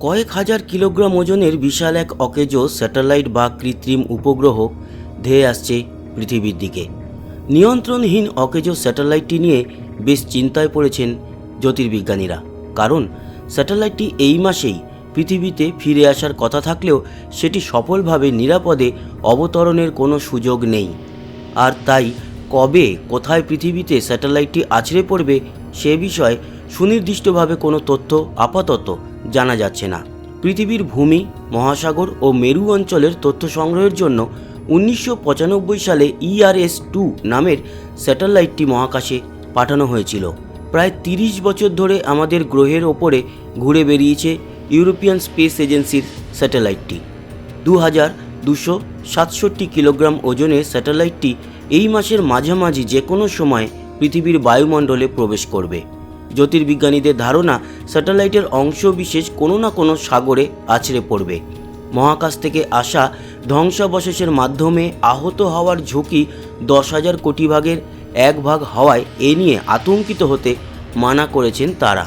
কয়েক হাজার কিলোগ্রাম ওজনের বিশাল এক অকেজো স্যাটেলাইট বা কৃত্রিম উপগ্রহ ধেয়ে আসছে পৃথিবীর দিকে। নিয়ন্ত্রণহীন অকেজো স্যাটেলাইটটি নিয়ে বেশ চিন্তায় পড়েছেন জ্যোতির্বিজ্ঞানীরা। কারণ স্যাটেলাইটটি এই মাসেই পৃথিবীতে ফিরে আসার কথা থাকলেও সেটি সফলভাবে নিরাপদে অবতরণের কোনো সুযোগ নেই। আর তাই কবে, কোথায় পৃথিবীতে স্যাটেলাইটটি আছড়ে পড়বে সে বিষয়ে সুনির্দিষ্টভাবে কোনো তথ্য আপাতত জানা যাচ্ছে না। পৃথিবীর ভূমি, মহাসাগর ও মেরু অঞ্চলের তথ্য সংগ্রহের জন্য উনিশশো পঁচানব্বই সালে ইআরএস টু নামের স্যাটেলাইটটি মহাকাশে পাঠানো হয়েছিল। প্রায় তিরিশ বছর ধরে আমাদের গ্রহের ওপরে ঘুরে বেরিয়েছে ইউরোপিয়ান স্পেস এজেন্সির স্যাটেলাইটটি। দু হাজার দুশো সাতষট্টি কিলোগ্রাম ওজনের স্যাটেলাইটটি এই মাসের মাঝামাঝি যে কোনো সময় পৃথিবীর বায়ুমণ্ডলে প্রবেশ করবে। জ্যোতির্বিজ্ঞানীদের ধারণা স্যাটেলাইটের অংশ বিশেষ কোনো না কোনো সাগরে আছড়ে পড়বে। মহাকাশ থেকে আসা ধ্বংসাবশেষের মাধ্যমে আহত হওয়ার ঝুঁকি দশ হাজার কোটি ভাগের এক ভাগ হওয়ায় এ নিয়ে আতঙ্কিত হতে মানা করেছেন তারা।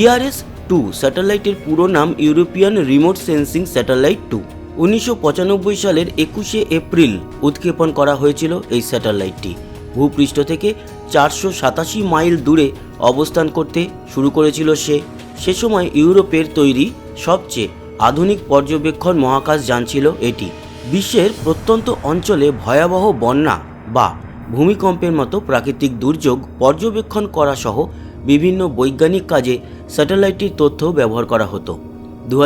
ইআরএস টু স্যাটেলাইটের পুরো নাম European remote sensing satellite two উনিশশো পঁচানব্বই সালের একুশে এপ্রিল উৎক্ষেপণ করা হয়েছিল এই স্যাটেলাইটটি। ভূপৃষ্ঠ থেকে চারশো সাতাশি মাইল দূরে অবস্থান করতে শুরু করেছিল সে। সে সময় ইউরোপের তৈরি সবচেয়ে আধুনিক পর্যবেক্ষণ মহাকাশ যান ছিল এটি। বিশ্বের প্রত্যন্ত অঞ্চলে ভয়াবহ বন্যা বা ভূমিকম্পের মতো প্রাকৃতিক দুর্যোগ পর্যবেক্ষণ করা সহ বিভিন্ন বৈজ্ঞানিক কাজে স্যাটেলাইটটির তথ্য ব্যবহার করা হতো। দু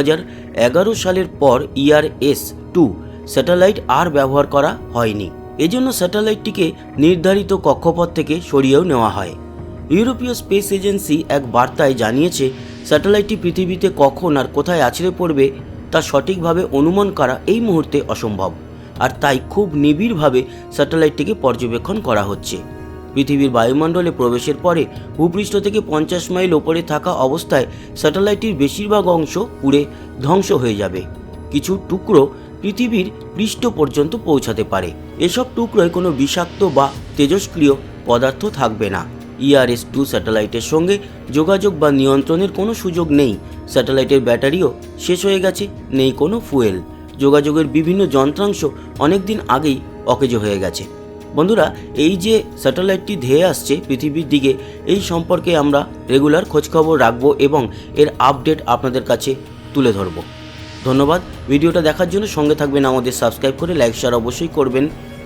সালের পর ইআরএস টু স্যাটেলাইট আর ব্যবহার করা হয়নি। এজন্য স্যাটেলাইটটিকে নির্ধারিত কক্ষপথ থেকে সরিয়েও নেওয়া হয়। ইউরোপীয় স্পেস এজেন্সি এক বার্তায় জানিয়েছে, স্যাটেলাইটটি পৃথিবীতে কখন আর কোথায় আছড়ে পড়বে তা সঠিকভাবে অনুমান করা এই মুহূর্তে অসম্ভব। আর তাই খুব নিবিড়ভাবে স্যাটেলাইটটিকে পর্যবেক্ষণ করা হচ্ছে। পৃথিবীর বায়ুমণ্ডলে প্রবেশের পরে ভূপৃষ্ঠ থেকে পঞ্চাশ মাইল ওপরে থাকা অবস্থায় স্যাটেলাইটটির বেশিরভাগ অংশ পুড়ে ধ্বংস হয়ে যাবে। কিছু টুকরো পৃথিবীর পৃষ্ঠ পর্যন্ত পৌঁছাতে পারে। এসব টুকরোয় কোনো বিষাক্ত বা তেজস্ক্রিয় পদার্থ থাকবে না। ইআরএস টু স্যাটেলাইটের সঙ্গে যোগাযোগ বা নিয়ন্ত্রণের কোনো সুযোগ নেই। স্যাটেলাইটের ব্যাটারিও শেষ হয়ে গেছে, নেই কোনো ফুয়েল। যোগাযোগের বিভিন্ন যন্ত্রাংশ অনেক দিন আগেই অকেজো হয়ে গেছে। বন্ধুরা, এই যে স্যাটেলাইটটি ধেয়ে আসছে পৃথিবীর দিকে, এই সম্পর্কে আমরা রেগুলার খোঁজখবর রাখব এবং এর আপডেট আপনাদের কাছে তুলে ধরব। ধন্যবাদ। ভিডিওটা দেখার জন্য সঙ্গে থাকবেন আমাদের সাবস্ক্রাইব করে, লাইক শেয়ার অবশ্যই করবেন।